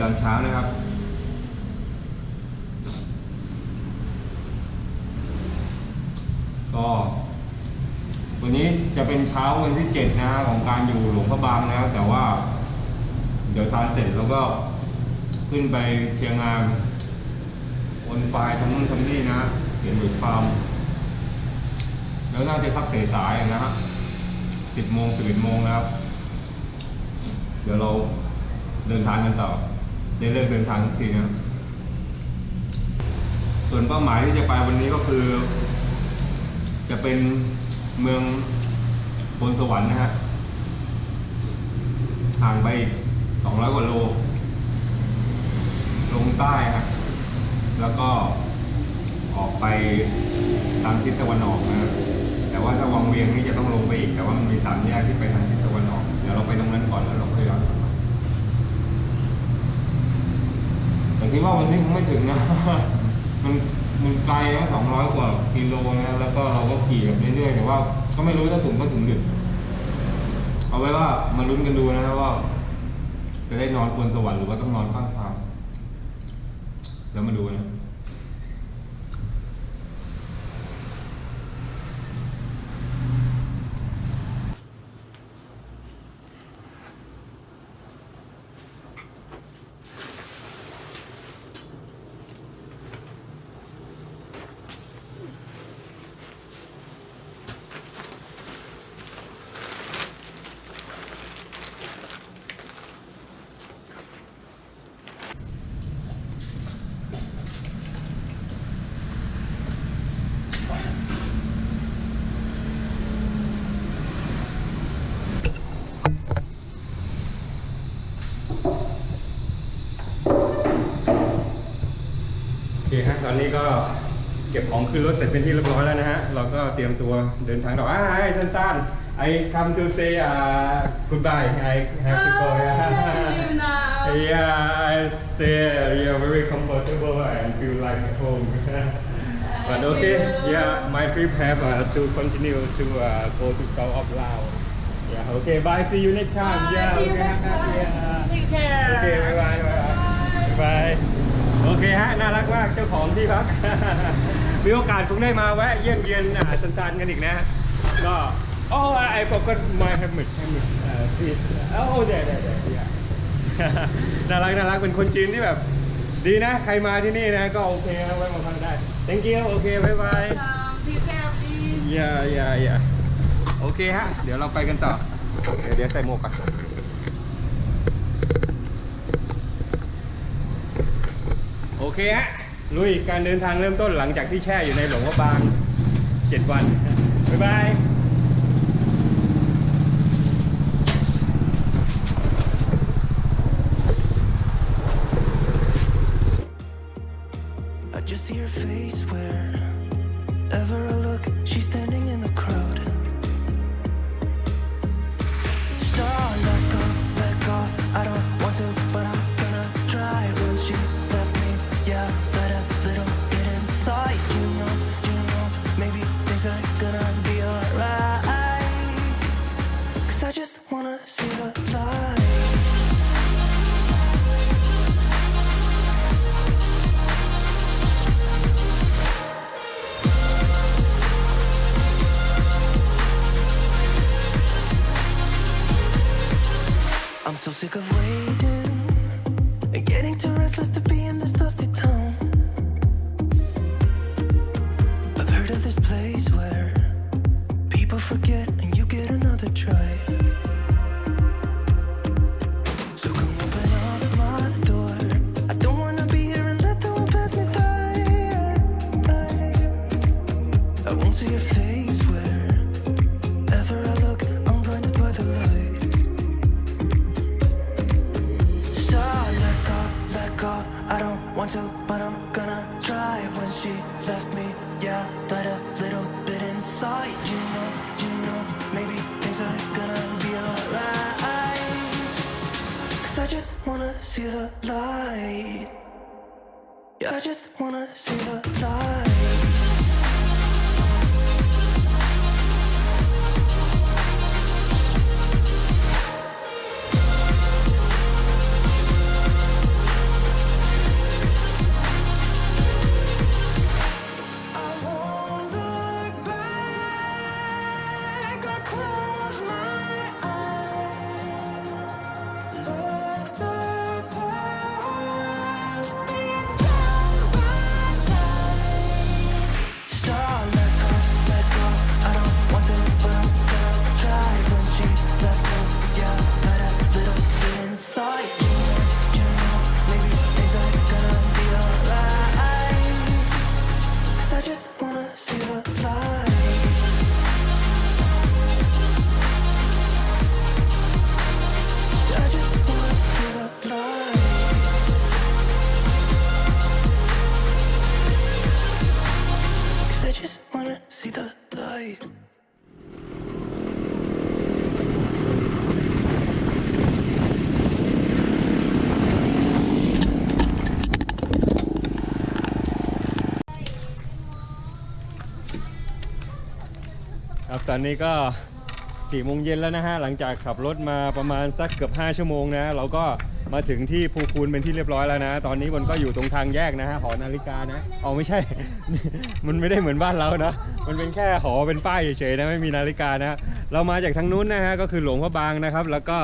ตอนเช้านะครับ ก็ วันนี้จะเป็นเช้าวันที่เจ็ดนะของการอยู่หลวงพระบางนะครับแต่ว่า เดี๋ยวทานเสร็จแล้วก็ขึ้นไปเทียงงานวนไฟล์ทำนู่นทำนี่นะเขียนบทความ แล้วน่าจะสักสายๆนะฮะสิบโมงสิบเอ็ดโมงนะครับ เดี๋ยวเราเดินทางกันต่อ ได้เลิกเดินทางทุกทีนะส่วนเป้าหมายที่จะไปวันนี้ก็คือ จะเป็นเมืองบนสวรรค์นะฮะห่างไปสองร้อยกว่าโล ลงใต้ฮะแล้วก็ออกไปทางทิศตะวันออกนะแต่ว่าถ้าวังเวียงนี่จะต้องลงไปอีก แต่ว่ามันมีสามแยกที่ไปทางทิศตะวันออก เดี๋ยวเราไปตรงนั้นก่อนแล้วเราค่อยย้อนกลับมา แต่ คิดว่าวันนี้คงไม่ถึงนะ มันมันไกลนะสองร้อยกว่ากิโลนะ แล้วก็เราก็ขี่แบบเรื่อยๆแต่ว่า ก็ไม่รู้ถ้าถึงก็ถึงดึก เอาไว้ว่ามาลุ้นกันดูนะว่า จะได้นอนบนสวรรค์หรือว่าต้องนอนข้างทาง แล้วมาดูนะ โอเคฮะตอนนี้ก็เก็บของขึ้นรถเสร็จเป็นที่เรียบร้อยแล้วนะฮะ เราก็เตรียมตัวเดินทางต่ออ่าไอ้สั้นๆ I come to say uh, goodbye I have to go yeah leave now. yeah I stay yeah very comfortable and feel like at home but okay yeah my trip have uh, to continue to uh, go to south of Laos yeah okay bye see you next time Bye, yeah see you okay next time. yeah Take care. โอเคบ โอเคฮะน่ารักมากเจ้าของที่พัก มีโอกาสคงได้มาแวะเยี่ยมเยียนอ่าซันซานกันอีกนะก็โอ้ I forgot my helmet helmet อ่า please โอ้เดี๋ยวเดี๋ยวเดี๋ยว yeah น่ารักน่ารักเป็นคนจีนที่แบบ ดีนะ ใครมาที่นี่นะ ก็โอเคนะไว้มาพักได้ thank you โอเคบายบาย Um, take care, please. อย่าอย่าอย่าโอเคฮะ เดี๋ยวเราไปกันต่อ เดี๋ยวเดี๋ยวใส่หมวกก่อน โอเคฮะลุยการเดินทางเริ่มต้นหลังจากที่แช่อยู่ในหลวงพระบางเจ็ดวัน บ๊ายบาย so sick of waiting and getting too restless to be in this to, but I'm gonna try. When she left me, yeah, died a little bit inside. You know, you know, maybe things are gonna be alright. Cause I just wanna see the light. Yeah, I just wanna see the light. ตอนนี้ก็สี่โมงเย็นแล้วนะฮะหลังจากขับรถมาประมาณสักเกือบ 5 ชั่วโมงนะ เราก็มาถึงที่ภูคูนเป็นที่เรียบร้อยแล้วนะ ตอนนี้มันก็อยู่ตรงทางแยกนะฮะหอนาฬิกานะอ๋อไม่ใช่ มันไม่ได้เหมือนบ้านเรานะมันเป็นแค่หอเป็นป้ายเฉยๆนะไม่มีนาฬิกานะเรามาจากทางนู้นนะฮะก็คือหลวงพระบางนะครับ แล้วก็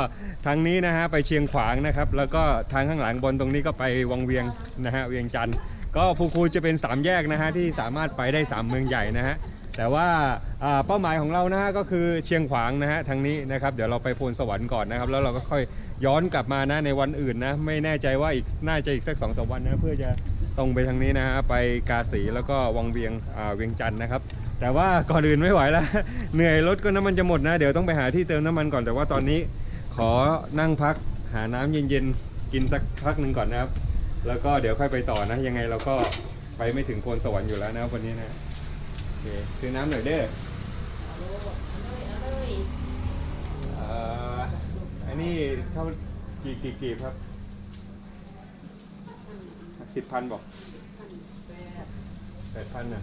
ทางนี้นะฮะไปเชียงขวางนะครับ แล้วก็ทางข้างหลังบนตรงนี้ก็ไปวังเวียงนะฮะเวียงจันทร์ก็ภูคูนจะเป็นสามแยกนะฮะที่สามารถไปได้สามเมืองใหญ่นะฮะ แต่ว่าเป้าหมายของเรานะฮะก็คือเชียงขวางนะฮะทางนี้นะครับเดี๋ยวเราไปโพนสวรรค์ก่อนนะครับ แล้วเราก็ค่อยย้อนกลับมานะในวันอื่นนะ ไม่แน่ใจว่าอีกน่าจะอีกสักสองสามวันนะเพื่อจะตรงไปทางนี้นะฮะไปกาสีแล้วก็วังเวียงเวียงจันทร์นะครับ แต่ว่าก่อนอื่นไม่ไหวแล้ว เหนื่อยรถก็น้ำมันจะหมดนะ เดี๋ยวต้องไปหาที่เติมน้ำมันก่อนแต่ว่าตอนนี้ขอนั่งพักหาน้ำเย็นๆกินสักพักหนึ่งก่อนนะครับ แล้วก็เดี๋ยวค่อยไปต่อนะยังไงเราก็ไปไม่ถึงโพนสวรรค์อยู่แล้วนะวันนี้นะ เคซื้อน้ำหน่อยเด้อเอ่ออันนี้เท่ากี่กี่กีบครับสิบพันบอกแปดพันน่ะ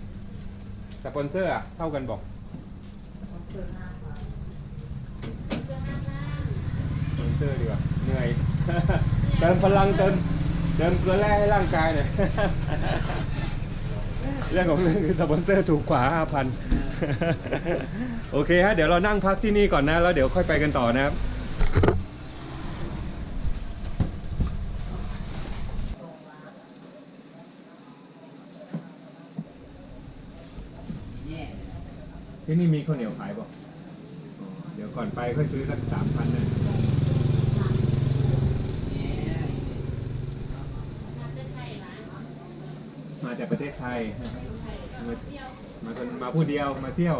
สปอนเซอร์อะเท่ากันบอกสปอนเซอร์ดีกว่าเหนื่อย เติมพลังเติมเติมเกลือแร่ให้ร่างกายหน่อย เรื่องของเรื่องคือสปอนเซอร์ถูกกว่า5,000โอเคฮะเดี๋ยวเรานั่งพักที่นี่ก่อนนะ แล้วเดี๋ยวค่อยไปกันต่อนะครับที่นี่มีข้าวเหนียวขายบอกเดี๋ยวก่อนไปค่อยซื้อสักสามพันนะ มาจากประเทศไทย มามาคนมาผู้เดียวมาเที่ยว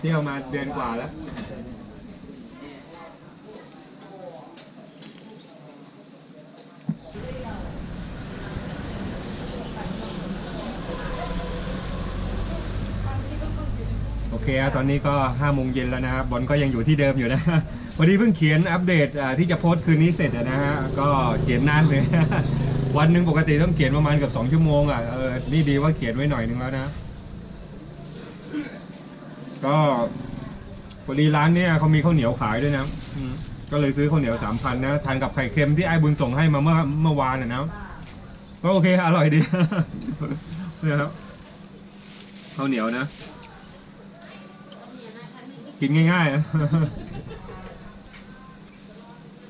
เที่ยวมาเดือนกว่าแล้วโอเคตอนนี้ก็ห้าโมงเย็นแล้วนะครับบอลก็ยังอยู่ที่เดิมอยู่นะพอดีเพิ่งเขียนอัปเดตที่จะโพสต์คืนนี้เสร็จนะฮะก็เขียนนานเลย วันหนึ่งปกติต้องเขียนประมาณเกับสองชั่วโมงอะเออนี่ดีว่าเขียนไว้หน่อยนึงแล้วนะ ก็พอดีร้านเนี้ยเขามีข้าวเหนียวขายด้วยนะอืมก็เลยซื้อข้าวเหนียวสามพันนะทานกับไข่เค็มที่ไอ้บุญส่งให้มาเมื่อเมื่อวานน่ะนะก็โอเคอร่อยดีเนี่ยครับข้าวเหนียวนะ กินง่ายๆนะ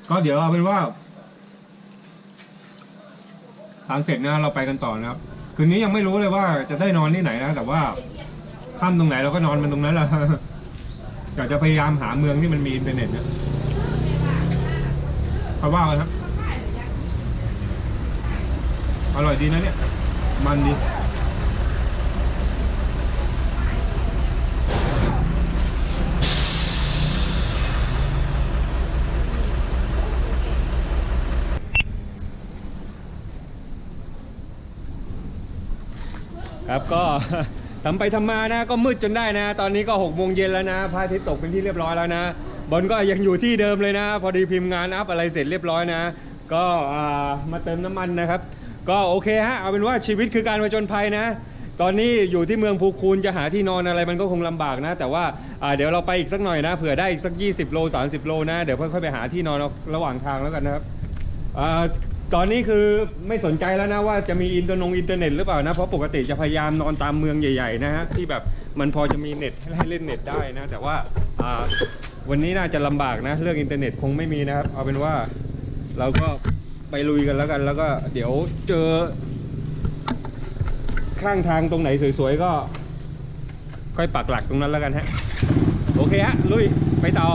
ก็เดี๋ยวเอาเป็นว่า ทานเสร็จนะเราไปกันต่อนะครับ คืนนี้ยังไม่รู้เลยว่าจะได้นอนที่ไหนนะ แต่ว่าค่ำตรงไหนเราก็นอนมันตรงนั้นแหละอยากจะพยายามหาเมืองที่มันมีอินเทอร์เน็ตนะเขาว่ากันครับ อร่อยดีนะเนี่ย มันดี ครับก็ทำไปทำมานะก็มืดจนได้นะ ตอนนี้ก็หกโมงเย็นแล้วนะพระอาทิตย์ตกเป็นที่เรียบร้อยแล้วนะบอลก็ยังอยู่ที่เดิมเลยนะ พอดีพิมพ์งานอัพอะไรเสร็จเรียบร้อยนะ ก็มาเติมน้ำมันนะครับ ก็โอเคฮะเอาเป็นว่าชีวิตคือการผจญภัยนะ ตอนนี้อยู่ที่เมืองภูคูนจะหาที่นอนอะไรมันก็คงลำบากนะ แต่ว่าเดี๋ยวเราไปอีกสักหน่อยนะเผื่อได้อีกสัก 20 โล 30 โลนะ เดี๋ยวค่อยๆไปหาที่นอนระหว่างทางแล้วกันนะครับอ่า ตอนนี้คือไม่สนใจแล้วนะว่าจะมีอินเทอร์นงอินเทอร์เน็ตหรือเปล่านะ เพราะปกติจะพยายามนอนตามเมืองใหญ่ๆนะฮะที่แบบมันพอจะมีเน็ตให้เล่นเน็ตได้นะ แต่ว่าวันนี้น่าจะลำบากนะ เรื่องอินเทอร์เน็ตคงไม่มีนะครับ เอาเป็นว่าเราก็ไปลุยกันแล้วกัน แล้วก็เดี๋ยวเจอ ข้างทางตรงไหนสวยๆก็ ค่อยปักหลักตรงนั้นแล้วกันฮะโอเคฮะลุยไปต่อ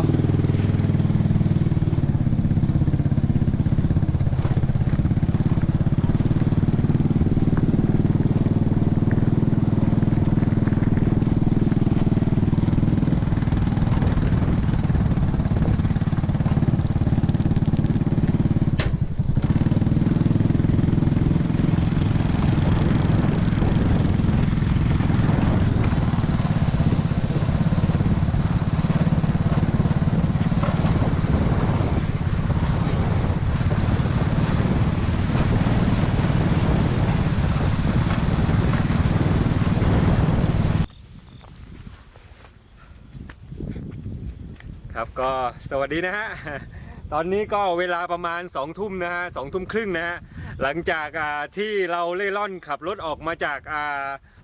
ครับก็สวัสดีนะฮะตอนนี้ก็เวลาประมาณ2องทุ่มนะฮะสองทุ่มครึ่งนะฮะหลังจากที่เราเล่ร่อนขับรถออกมาจาก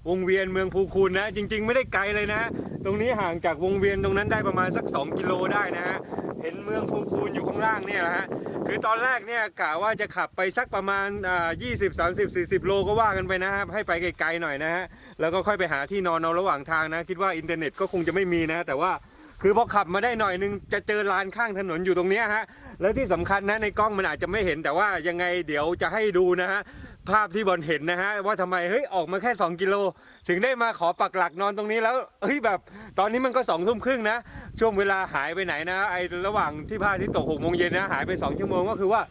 วงเวียนเมืองภูคูนนะจริง ๆ ไม่ได้ไกลเลยนะ ตรงนี้ห่างจากวงเวียนตรงนั้นได้ประมาณสัก 2 กิโลได้นะฮะเห็นเมืองภูคูนอยู่ข้างล่างเนี่ยนะฮะคือตอนแรกเนี่ยกะว่าจะขับไปสักประมาณอ่า20 30 40โลก็ว่ากันไปนะฮะให้ไปไกลๆหน่อยนะฮะแล้วก็ค่อยไปหาที่นอนเอาระหว่างทางนะ คิดว่าอินเทอร์เน็ตก็คงจะไม่มีนะแต่ว่า คือพอขับมาได้หน่อยนึงจะเจอลานข้างถนนอยู่ตรงนี้ฮะแล้วที่สำคัญนะในกล้องมันอาจจะไม่เห็นแต่ว่ายังไงเดี๋ยวจะให้ดูนะฮะภาพที่บอลเห็นนะฮะว่าทำไมเฮ้ยออกมาแค่ 2 กิโล ถึงได้มาขอปักหลักนอนตรงนี้แล้วเฮ้ยแบบตอนนี้มันก็2องทุ่มครึ่งนะ ช่วงเวลาหายไปไหนนะไอระหว่างที่พระอาทิตย์ตกหกโมงเย็นนะหายไป 2 ชั่วโมงก็คือว่า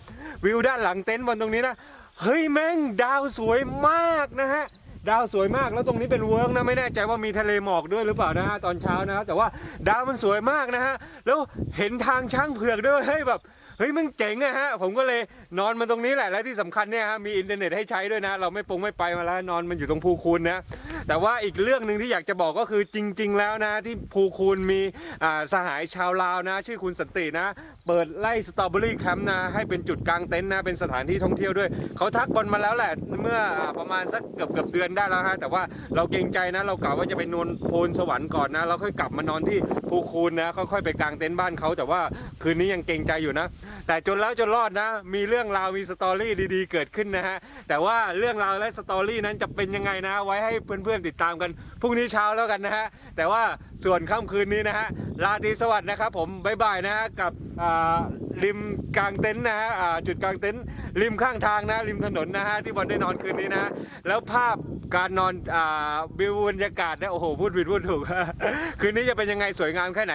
วิวด้านหลังเต็นท์บนตรงนี้นะเฮ้ยแม่งดาวสวยมากนะฮะ ดาวสวยมากแล้วตรงนี้เป็นเวิร์กนะไม่แน่ใจว่ามีทะเลหมอกด้วยหรือเปล่านะฮะตอนเช้านะครับแต่ว่าดาวมันสวยมากนะฮะแล้วเห็นทางช้างเผือกด้วยเฮ้ยแบบ เฮ้ยมันเจ๋งนะฮะ ผมก็เลยนอนมันตรงนี้แหละ และที่สำคัญเนี่ยฮะมีอินเทอร์เน็ตให้ใช้ด้วยนะ เราไม่ปงไม่ไปมาแล้วนอนมันอยู่ตรงภูคูนนะ แต่ว่าอีกเรื่องหนึ่งที่อยากจะบอกก็คือจริง ๆ แล้วนะที่ภูคูนมีอ่าสหายชาวลาวนะ ชื่อคุณสันตินะ เปิดไล่สตรอเบอรี่แคมป์นะให้เป็นจุดกลางเต็นท์นะเป็นสถานที่ท่องเที่ยวด้วยเขาทักบอลมาแล้วแหละเมื่อประมาณสักเกือบเกือบเดือนได้แล้วฮะแต่ว่าเราเกรงใจนะ เรากะว่าจะไปนอนโพนสวรรค์ก่อนนะแล้วค่อยกลับมานอนที่ ภูคูนนะค่อยๆไปกลางเต็นท์บ้านเขาแต่ว่าคืนนี้ยังเกรงใจอยู่นะ แต่จนแล้วจนรอดนะ มีเรื่องราวมีสตอรี่ดีๆ เกิดขึ้นนะฮะแต่ว่าเรื่องราวและสตอรี่นั้นจะเป็นยังไงนะ ไว้ให้เพื่อนๆติดตามกันพรุ่งนี้เช้าแล้วกันนะฮะแต่ว่าส่วนค่ำคืนนี้นะฮะราตรีสวัสดิ์นะครับผมบ๊ายบายนะฮะกับริมกลางเต็นท์นะฮะจุดกลางเต็นท์ริมข้างทางนะริมถนนนะฮะที่บอลได้นอนคืนนี้นะแล้วภาพ การนอนอ่าวิวบรรยากาศเนี่ยโอ้โหพูดผิดพูดถูก คืนนี้จะเป็นยังไงสวยงามแค่ไหน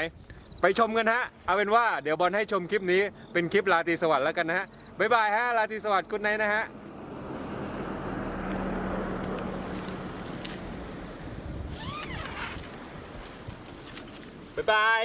ไปชมกันฮะ เอาเป็นว่าเดี๋ยวบอลให้ชมคลิปนี้เป็นคลิปราตรีสวัสดิ์แล้วกันนะฮะบ๊ายบายฮะราตรีสวัสดิ์กุ๊ดไนนะฮะบ๊ายบาย